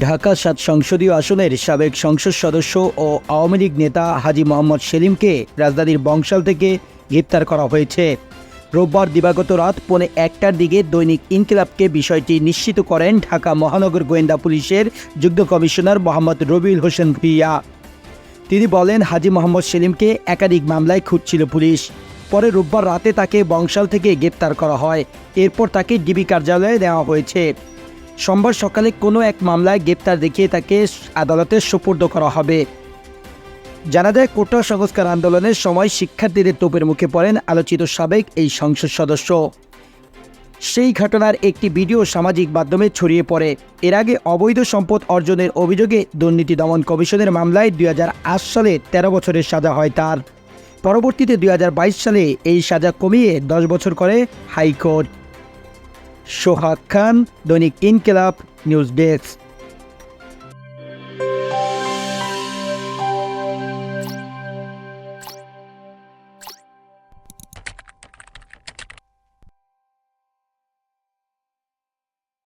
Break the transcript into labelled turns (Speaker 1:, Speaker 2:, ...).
Speaker 1: ঢাকা সাত সংসদীয় আসনের সাবেক সংসদ সদস্য ও আওয়ামী লীগ নেতা হাজি মোহাম্মদ সেলিমকে রাজধানীর বংশাল থেকে গ্রেপ্তার করা হয়েছে। রোববার দিবাগত রাত পৌনে একটার দিকে দৈনিক ইনকিলাবকে বিষয়টি নিশ্চিত করেন ঢাকা মহানগর গোয়েন্দা পুলিশের যুগ্ম কমিশনার মোহাম্মদ রবিউল হোসেন ভুইয়া। তিনি বলেন, হাজি মোহাম্মদ সেলিমকে একাধিক মামলায় খুঁজছিল পুলিশ। পরে রোববার রাতে তাকে বংশাল থেকে গ্রেপ্তার করা হয়। এরপর তাকে ডিবি কার্যালয়ে নেওয়া হয়েছে। সোমবার সকালে কোনো এক মামলায় গ্রেপ্তার দেখিয়ে তাকে আদালতে সোপর্দ করা হবে। জানা যায়, কোটা সংস্কার আন্দোলনের সময় শিক্ষার্থীদের তোপের মুখে পড়েন আলোচিত সাবেক এই সংসদ সদস্য। সেই ঘটনার একটি ভিডিও সামাজিক মাধ্যমে ছড়িয়ে পড়ে। এর আগে অবৈধ সম্পদ অর্জনের অভিযোগে দুর্নীতি দমন কমিশনের মামলায় দুই হাজার আট সালে ১৩ বছরের সাজা হয় তার। পরবর্তীতে দুই হাজার বাইশ সালে এই সাজা কমিয়ে দশ বছর করে হাইকোর্ট। शोहाद खान दैनिक इनकलाब न्यूज़ डेस्क